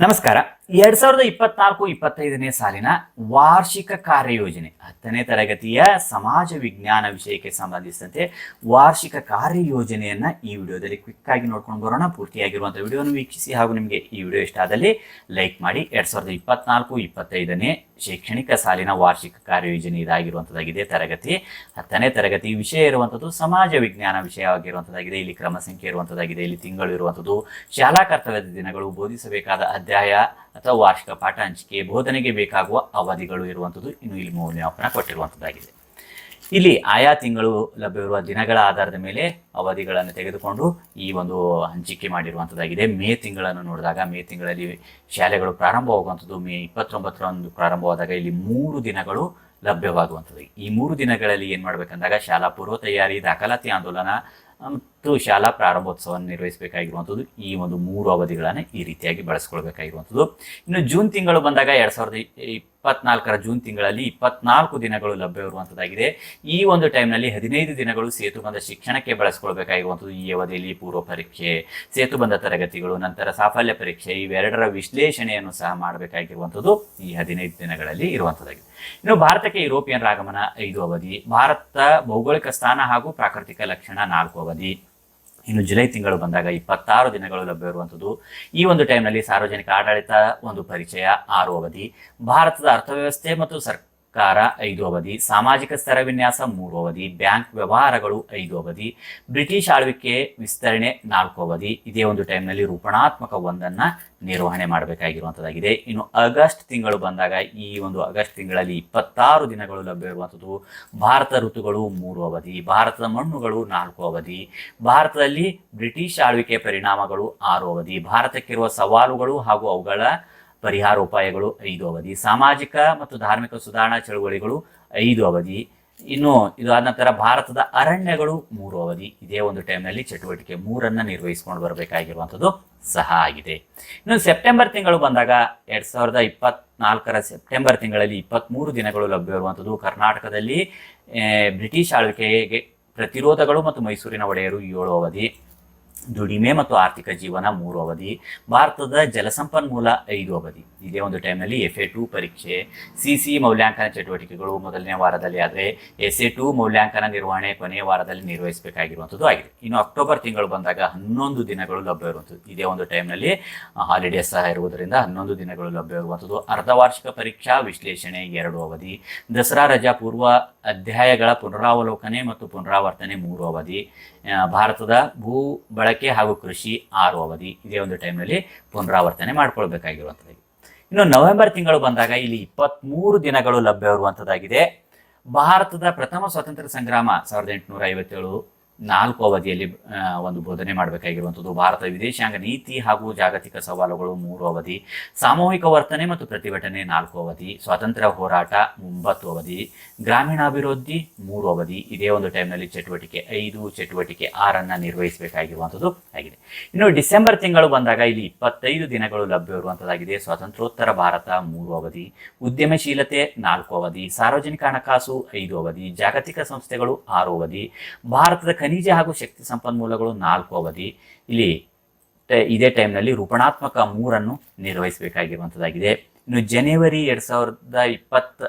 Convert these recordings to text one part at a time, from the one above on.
ನಮಸ್ಕಾರ ಎರಡ್ ಸಾವಿರದ ಇಪ್ಪತ್ನಾಲ್ಕು ಇಪ್ಪತ್ತೈದನೇ ಸಾಲಿನ ವಾರ್ಷಿಕ ಕಾರ್ಯಯೋಜನೆ ಹತ್ತನೇ ತರಗತಿಯ ಸಮಾಜ ವಿಜ್ಞಾನ ವಿಷಯಕ್ಕೆ ಸಂಬಂಧಿಸಿದಂತೆ ವಾರ್ಷಿಕ ಕಾರ್ಯಯೋಜನೆಯನ್ನ ಈ ವಿಡಿಯೋದಲ್ಲಿ ಕ್ವಿಕ್ ಆಗಿ ನೋಡ್ಕೊಂಡು ಬರೋಣ. ಪೂರ್ತಿಯಾಗಿರುವಂತಹ ವಿಡಿಯೋವನ್ನು ವೀಕ್ಷಿಸಿ ಹಾಗೂ ನಿಮಗೆ ಈ ವಿಡಿಯೋ ಇಷ್ಟ ಆದಲ್ಲಿ ಲೈಕ್ ಮಾಡಿ. ಎರಡ್ ಸಾವಿರದ ಇಪ್ಪತ್ನಾಲ್ಕು ಇಪ್ಪತ್ತೈದನೇ ಶೈಕ್ಷಣಿಕ ಸಾಲಿನ ವಾರ್ಷಿಕ ಕಾರ್ಯಯೋಜನೆ ಇದಾಗಿರುವಂತದ್ದಾಗಿದೆ ತರಗತಿ ಹತ್ತನೇ ತರಗತಿ ವಿಷಯ ಇರುವಂಥದ್ದು ಸಮಾಜ ವಿಜ್ಞಾನ ವಿಷಯವಾಗಿರುವಂಥದ್ದಾಗಿದೆ ಇಲ್ಲಿ ಕ್ರಮ ಸಂಖ್ಯೆ ಇರುವಂಥದ್ದಾಗಿದೆ ಇಲ್ಲಿ ತಿಂಗಳು ಇರುವಂಥದ್ದು ಶಾಲಾ ಕರ್ತವ್ಯದ ದಿನಗಳು, ಬೋಧಿಸಬೇಕಾದ ಅಧ್ಯಾಯ ಅಥವಾ ವಾರ್ಷಿಕ ಪಾಠ ಹಂಚಿಕೆ ಬೋಧನೆಗೆ ಬೇಕಾಗುವ ಅವಧಿಗಳು ಇರುವಂಥದ್ದು ಇನ್ನು ಇಲ್ಲಿ ಮೌಲ್ಯಮಾಪನ ಕೊಟ್ಟಿರುವಂಥದ್ದಾಗಿದೆ. ಇಲ್ಲಿ ಆಯಾ ತಿಂಗಳು ಲಭ್ಯವಿರುವ ದಿನಗಳ ಆಧಾರದ ಮೇಲೆ ಅವಧಿಗಳನ್ನು ತೆಗೆದುಕೊಂಡು ಈ ಒಂದು ಹಂಚಿಕೆ ಮಾಡಿರುವಂಥದ್ದಾಗಿದೆ. ಮೇ ತಿಂಗಳನ್ನು ನೋಡಿದಾಗ ಮೇ ತಿಂಗಳಲ್ಲಿ ಶಾಲೆಗಳು ಪ್ರಾರಂಭವಾಗುವಂಥದ್ದು ಮೇ ಇಪ್ಪತ್ತೊಂಬತ್ತರಂದು ಪ್ರಾರಂಭವಾದಾಗ ಇಲ್ಲಿ ಮೂರು ದಿನಗಳು ಲಭ್ಯವಾಗುವಂಥದ್ದು. ಈ ಮೂರು ದಿನಗಳಲ್ಲಿ ಏನು ಮಾಡಬೇಕಂದಾಗ, ಶಾಲಾ ಪೂರ್ವ ತಯಾರಿ ದಾಖಲಾತಿ ಆಂದೋಲನ ಮತ್ತು ಶಾಲಾ ಪ್ರಾರಂಭೋತ್ಸವವನ್ನು ನಿರ್ವಹಿಸಬೇಕಾಗಿರುವಂಥದ್ದು ಈ ಒಂದು ಮೂರು ಅವಧಿಗಳನ್ನು ಈ ರೀತಿಯಾಗಿ ಬಳಸ್ಕೊಳ್ಬೇಕಾಗಿರುವಂಥದ್ದು. ಇನ್ನು ಜೂನ್ ತಿಂಗಳು ಬಂದಾಗ ಎರಡು ಸಾವಿರದ ಇಪ್ಪತ್ನಾಲ್ಕರ ಜೂನ್ ತಿಂಗಳಲ್ಲಿ ಇಪ್ಪತ್ನಾಲ್ಕು ದಿನಗಳು ಲಭ್ಯವಿರುವಂಥದ್ದಾಗಿದೆ ಈ ಒಂದು ಟೈಮ್ನಲ್ಲಿ ಹದಿನೈದು ದಿನಗಳು ಸೇತುಬಂಧ ಶಿಕ್ಷಣಕ್ಕೆ ಬಳಸ್ಕೊಳ್ಬೇಕಾಗಿರುವಂಥದ್ದು ಈ ಅವಧಿಯಲ್ಲಿ ಪೂರ್ವ ಪರೀಕ್ಷೆ ಸೇತುಬಂಧ ತರಗತಿಗಳು, ನಂತರ ಸಾಫಲ್ಯ ಪರೀಕ್ಷೆ ಇವೆರಡರ ವಿಶ್ಲೇಷಣೆಯನ್ನು ಸಹ ಮಾಡಬೇಕಾಗಿರುವಂಥದ್ದು ಈ ಹದಿನೈದು ದಿನಗಳಲ್ಲಿ ಇರುವಂಥದ್ದಾಗಿದೆ. ಇನ್ನು ಭಾರತಕ್ಕೆ ಯುರೋಪಿಯನ್ ಆಗಮನ ಐದು ಅವಧಿ ಭಾರತ ಭೌಗೋಳಿಕ ಸ್ಥಾನ ಹಾಗೂ ಪ್ರಾಕೃತಿಕ ಲಕ್ಷಣ ನಾಲ್ಕು ಅವಧಿ. ಇನ್ನು ಜುಲೈ ತಿಂಗಳು ಬಂದಾಗ ಇಪ್ಪತ್ತಾರು ದಿನಗಳು ಲಭ್ಯವಿರುವಂಥದ್ದು ಈ ಒಂದು ಟೈಮ್ನಲ್ಲಿ ಸಾರ್ವಜನಿಕ ಆಡಳಿತ ಒಂದು ಪರಿಚಯ, ಆರು ಅವಧಿ. ಭಾರತದ ಅರ್ಥವ್ಯವಸ್ಥೆ ಮತ್ತು ಸರ್ಕಾರ ಐದು ಅವಧಿ, ಸಾಮಾಜಿಕ ಸ್ತರ ವಿನ್ಯಾಸ ಮೂರು ಅವಧಿ, ಬ್ಯಾಂಕ್ ವ್ಯವಹಾರಗಳು ಐದು ಅವಧಿ, ಬ್ರಿಟಿಷ್ ಆಳ್ವಿಕೆ ವಿಸ್ತರಣೆ ನಾಲ್ಕು ಅವಧಿ. ಇದೇ ಒಂದು ಟೈಮ್ನಲ್ಲಿ ರೂಪಣಾತ್ಮಕ ಒಂದನ್ನ ನಿರ್ವಹಣೆ ಮಾಡಬೇಕಾಗಿರುವಂಥದ್ದಾಗಿದೆ ಇನ್ನು ಆಗಸ್ಟ್ ತಿಂಗಳು ಬಂದಾಗ ಈ ಒಂದು ಆಗಸ್ಟ್ ತಿಂಗಳಲ್ಲಿ ಇಪ್ಪತ್ತಾರು ದಿನಗಳು ಲಭ್ಯವಿರುವಂಥದ್ದು ಭಾರತ ಋತುಗಳು ಮೂರು ಅವಧಿ, ಭಾರತದ ಮಣ್ಣುಗಳು ನಾಲ್ಕು ಅವಧಿ, ಭಾರತದಲ್ಲಿ ಬ್ರಿಟಿಷ್ ಆಳ್ವಿಕೆ ಪರಿಣಾಮಗಳು ಆರು ಅವಧಿ, ಭಾರತಕ್ಕಿರುವ ಸವಾಲುಗಳು ಹಾಗೂ ಅವುಗಳ ಪರಿಹಾರೋಪಾಯಗಳು ಐದು ಅವಧಿ, ಸಾಮಾಜಿಕ ಮತ್ತು ಧಾರ್ಮಿಕ ಸುಧಾರಣಾ ಚಳುವಳಿಗಳು ಐದು ಅವಧಿ. ಇನ್ನು ಇದಾದ ನಂತರ ಭಾರತದ ಅರಣ್ಯಗಳು ಮೂರು ಅವಧಿ. ಇದೇ ಒಂದು ಟೈಮ್ನಲ್ಲಿ ಚಟುವಟಿಕೆ ಮೂರನ್ನು ನಿರ್ವಹಿಸಿಕೊಂಡು ಬರಬೇಕಾಗಿರುವಂಥದ್ದು ಸಹ ಆಗಿದೆ. ಇನ್ನು ಸೆಪ್ಟೆಂಬರ್ ತಿಂಗಳು ಬಂದಾಗ ಎರಡ್ ಸಾವಿರದ ಇಪ್ಪತ್ನಾಲ್ಕರ ಸೆಪ್ಟೆಂಬರ್ ತಿಂಗಳಲ್ಲಿ ಇಪ್ಪತ್ತ್ಮೂರು ದಿನಗಳು ಲಭ್ಯವಿರುವಂಥದ್ದು ಕರ್ನಾಟಕದಲ್ಲಿ ಬ್ರಿಟಿಷ್ ಆಳ್ವಿಕೆಗೆ ಪ್ರತಿರೋಧಗಳು ಮತ್ತು ಮೈಸೂರಿನ ಒಡೆಯರು ಏಳು ಅವಧಿ. ದುಡಿಮೆ ಮತ್ತು ಆರ್ಥಿಕ ಜೀವನ ಮೂರು ಅವಧಿ. ಭಾರತದ ಜಲಸಂಪನ್ಮೂಲ ಐದು ಅವಧಿ. ಇದೇ ಒಂದು ಟೈಮ್ನಲ್ಲಿ ಎಫ್ ಎ ಟು ಪರೀಕ್ಷೆ ಸಿ ಸಿ ಮೌಲ್ಯಾಂಕನ ಚಟುವಟಿಕೆಗಳು ಮೊದಲನೇ ವಾರದಲ್ಲಿ ಆದರೆ ಎಸ್ ಎ ಟು ಮೌಲ್ಯಾಂಕನ ನಿರ್ವಹಣೆ ಕೊನೆಯ ವಾರದಲ್ಲಿ ನಿರ್ವಹಿಸಬೇಕಾಗಿರುವಂಥದ್ದು ಆಗಿದೆ. ಇನ್ನು ಅಕ್ಟೋಬರ್ ತಿಂಗಳು ಬಂದಾಗ ಹನ್ನೊಂದು ದಿನಗಳು ಲಭ್ಯ ಇರುವಂಥದ್ದು. ಇದೇ ಒಂದು ಟೈಮ್ನಲ್ಲಿ ಹಾಲಿಡೇಸ್ ಸಹ ಇರುವುದರಿಂದ ಹನ್ನೊಂದು ದಿನಗಳು ಲಭ್ಯವಿರುವಂಥದ್ದು ಅರ್ಧವಾರ್ಷಿಕ ಪರೀಕ್ಷಾ ವಿಶ್ಲೇಷಣೆ ಎರಡು ಅವಧಿ. ದಸರಾ, ರಜಾ ಪೂರ್ವ ಅಧ್ಯಾಯಗಳ ಪುನರಾವಲೋಕನೆ ಮತ್ತು ಪುನರಾವರ್ತನೆ ಮೂರು ಅವಧಿ. ಭಾರತದ ಭೂ ಬಳಕೆ ಹಾಗೂ ಕೃಷಿ ಆರು ಅವಧಿ ಇದೇ ಒಂದು ಟೈಮ್ನಲ್ಲಿ ಪುನರಾವರ್ತನೆ ಮಾಡ್ಕೊಳ್ಬೇಕಾಗಿರುವಂಥದ್ದು. ಇನ್ನು ನವೆಂಬರ್ ತಿಂಗಳು ಬಂದಾಗ ಇಲ್ಲಿ ಇಪ್ಪತ್ತ್ಮೂರು ದಿನಗಳು ಲಭ್ಯವಿರುವಂಥದ್ದಾಗಿದೆ ಭಾರತದ ಪ್ರಥಮ ಸ್ವಾತಂತ್ರ್ಯ ಸಂಗ್ರಾಮ ಸಾವಿರದ ಎಂಟುನೂರ ಐವತ್ತೇಳು ನಾಲ್ಕು ಅವಧಿಯಲ್ಲಿ ಒಂದು ಬೋಧನೆ ಮಾಡಬೇಕಾಗಿರುವಂಥದ್ದು. ಭಾರತ ವಿದೇಶಾಂಗ ನೀತಿ ಹಾಗೂ ಜಾಗತಿಕ ಸವಾಲುಗಳು ಮೂರು ಅವಧಿ, ಸಾಮೂಹಿಕ ವರ್ತನೆ ಮತ್ತು ಪ್ರತಿಭಟನೆ ನಾಲ್ಕು ಅವಧಿ, ಸ್ವಾತಂತ್ರ್ಯ ಹೋರಾಟ ಒಂಬತ್ತು ಅವಧಿ, ಗ್ರಾಮೀಣಾಭಿವೃದ್ಧಿ ಮೂರು ಅವಧಿ. ಇದೇ ಒಂದು ಟೈಮ್ನಲ್ಲಿ ಚಟುವಟಿಕೆ ಐದು, ಚಟುವಟಿಕೆ ಆರನ್ನು ನಿರ್ವಹಿಸಬೇಕಾಗಿರುವಂಥದ್ದು ಆಗಿದೆ. ಇನ್ನು ಡಿಸೆಂಬರ್ ತಿಂಗಳು ಬಂದಾಗ ಇಲ್ಲಿ ಇಪ್ಪತ್ತೈದು ದಿನಗಳು ಲಭ್ಯವಿರುವಂಥದ್ದಾಗಿದೆ ಸ್ವಾತಂತ್ರ್ಯೋತ್ತರ ಭಾರತ ಮೂರು ಅವಧಿ, ಉದ್ಯಮಶೀಲತೆ ನಾಲ್ಕು ಅವಧಿ, ಸಾರ್ವಜನಿಕ ಹಣಕಾಸು ಐದು ಅವಧಿ, ಜಾಗತಿಕ ಸಂಸ್ಥೆಗಳು ಆರು ಅವಧಿ, ಭಾರತದ ಖನಿಜ ಹಾಗೂ ಶಕ್ತಿ ಸಂಪನ್ಮೂಲಗಳು ನಾಲ್ಕು ಅವಧಿ. ಇಲ್ಲಿ ಇದೇ ಟೈಮ್ನಲ್ಲಿ ರೂಪಣಾತ್ಮಕ ಮೂರನ್ನು ನಿರ್ವಹಿಸಬೇಕಾಗಿರುವಂಥದ್ದಾಗಿದೆ ಇನ್ನು ಜನವರಿ ಎರಡು ಸಾವಿರದ ಇಪ್ಪತ್ತ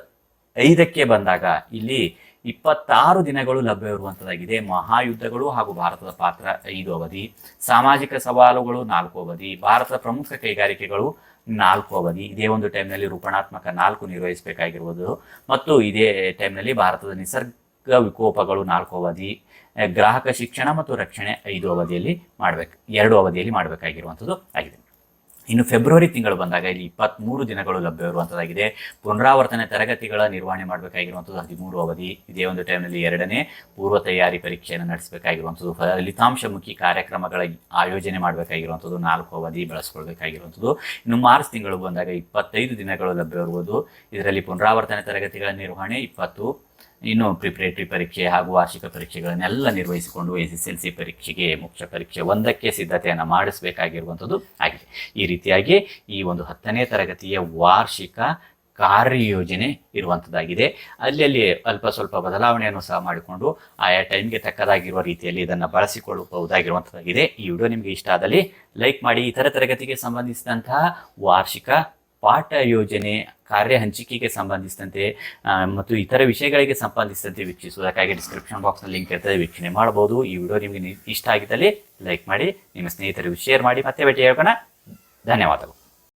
ಐದಕ್ಕೆ ಬಂದಾಗ ಇಲ್ಲಿ ಇಪ್ಪತ್ತಾರು ದಿನಗಳು ಲಭ್ಯವಿರುವಂಥದ್ದಾಗಿದೆ ಮಹಾಯುದ್ಧಗಳು ಹಾಗೂ ಭಾರತದ ಪಾತ್ರ ಐದು ಅವಧಿ. ಸಾಮಾಜಿಕ ಸವಾಲುಗಳು ನಾಲ್ಕು ಅವಧಿ. ಭಾರತದ ಪ್ರಮುಖ ಕೈಗಾರಿಕೆಗಳು ನಾಲ್ಕು ಅವಧಿ. ಇದೇ ಒಂದು ಟೈಮ್ನಲ್ಲಿ ರೂಪಣಾತ್ಮಕ ನಾಲ್ಕು ನಿರ್ವಹಿಸಬೇಕಾಗಿರುವುದು. ಮತ್ತು ಇದೇ ಟೈಮ್ನಲ್ಲಿ ಭಾರತದ ನಿಸರ್ಗ ವಿಕೋಪಗಳು ನಾಲ್ಕು ಅವಧಿ ಗ್ರಾಹಕ ಶಿಕ್ಷಣ ಮತ್ತು ರಕ್ಷಣೆ ಐದು ಅವಧಿಯಲ್ಲಿ ಮಾಡಬೇಕು, ಎರಡು ಅವಧಿಯಲ್ಲಿ ಮಾಡಬೇಕಾಗಿರುವಂಥದ್ದು ಆಗಿದೆ. ಇನ್ನು ಫೆಬ್ರವರಿ ತಿಂಗಳು ಬಂದಾಗ ಇಲ್ಲಿ ಇಪ್ಪತ್ತ್ಮೂರು ದಿನಗಳು ಲಭ್ಯವಿರುವಂಥದ್ದಾಗಿದೆ ಪುನರಾವರ್ತನೆ ತರಗತಿಗಳ ನಿರ್ವಹಣೆ ಮಾಡಬೇಕಾಗಿರುವಂಥದ್ದು ಹದಿಮೂರು ಅವಧಿ. ಇದೇ ಒಂದು ಟೈಮ್ನಲ್ಲಿ ಎರಡನೇ ಪೂರ್ವ ತಯಾರಿ ಪರೀಕ್ಷೆಯನ್ನು ನಡೆಸಬೇಕಾಗಿರುವಂಥದ್ದು. ಫಲಿತಾಂಶಮುಖಿ ಕಾರ್ಯಕ್ರಮಗಳ ಆಯೋಜನೆ ಮಾಡಬೇಕಾಗಿರುವಂಥದ್ದು. ನಾಲ್ಕು ಅವಧಿ ಬಳಸ್ಕೊಳ್ಬೇಕಾಗಿರುವಂಥದ್ದು. ಇನ್ನು ಮಾರ್ಚ್ ತಿಂಗಳು ಬಂದಾಗ ಇಪ್ಪತ್ತೈದು ದಿನಗಳು ಲಭ್ಯವಿರುವುದು ಇದರಲ್ಲಿ ಪುನರಾವರ್ತನೆ ತರಗತಿಗಳ ನಿರ್ವಹಣೆ ಇಪ್ಪತ್ತು ಇನ್ನು ಪ್ರಿಪರೇಟರಿ ಪರೀಕ್ಷೆ ಹಾಗೂ ವಾರ್ಷಿಕ ಪರೀಕ್ಷೆಗಳನ್ನೆಲ್ಲ ನಿರ್ವಹಿಸಿಕೊಂಡು ಎಸ್ ಎಸ್ ಎಲ್ ಸಿ ಪರೀಕ್ಷೆಗೆ, ಮುಖ್ಯ ಪರೀಕ್ಷೆ ಒಂದಕ್ಕೆ ಸಿದ್ಧತೆಯನ್ನು ಮಾಡಿಸಬೇಕಾಗಿರುವಂಥದ್ದು ಆಗಿದೆ. ಈ ರೀತಿಯಾಗಿ ಈ ಒಂದು ಹತ್ತನೇ ತರಗತಿಯ ವಾರ್ಷಿಕ ಕಾರ್ಯಯೋಜನೆ ಇರುವಂಥದ್ದಾಗಿದೆ. ಅಲ್ಲಿ ಅಲ್ಲಿ ಅಲ್ಪ ಸ್ವಲ್ಪ ಬದಲಾವಣೆಯನ್ನು ಸಹ ಮಾಡಿಕೊಂಡು ಆಯಾ ಟೈಮ್ಗೆ ತಕ್ಕದಾಗಿರುವ ರೀತಿಯಲ್ಲಿ ಇದನ್ನು ಬಳಸಿಕೊಳ್ಳಬಹುದಾಗಿರುವಂಥದ್ದಾಗಿದೆ. ಈ ವಿಡಿಯೋ ನಿಮಗೆ ಇಷ್ಟ ಆದಲ್ಲಿ ಲೈಕ್ ಮಾಡಿ, ಇತರ ತರಗತಿಗೆ ಸಂಬಂಧಿಸಿದಂತಹ ವಾರ್ಷಿಕ ಪಾಠ ಯೋಜನೆ, ಕಾರ್ಯ ಹಂಚಿಕೆಗೆ ಸಂಬಂಧಿಸಿದಂತೆ ಮತ್ತು ಇತರ ವಿಷಯಗಳಿಗೆ ಸಂಬಂಧಿಸಿದಂತೆ ವೀಕ್ಷಿಸುವುದಕ್ಕಾಗಿ ಡಿಸ್ಕ್ರಿಪ್ಷನ್ ಬಾಕ್ಸ್ನ ಲಿಂಕ್ ಇರ್ತದೆ, ವೀಕ್ಷಣೆ ಮಾಡಬಹುದು. ಈ ವಿಡಿಯೋ ನಿಮಗೆ ಇಷ್ಟ ಆಗಿದ್ದಲ್ಲಿ ಲೈಕ್ ಮಾಡಿ, ನಿಮ್ಮ ಸ್ನೇಹಿತರಿಗೂ ಶೇರ್ ಮಾಡಿ. ಮತ್ತೆ ಭೇಟಿ ಹೇಳ್ಕೋಣ ಧನ್ಯವಾದಗಳು.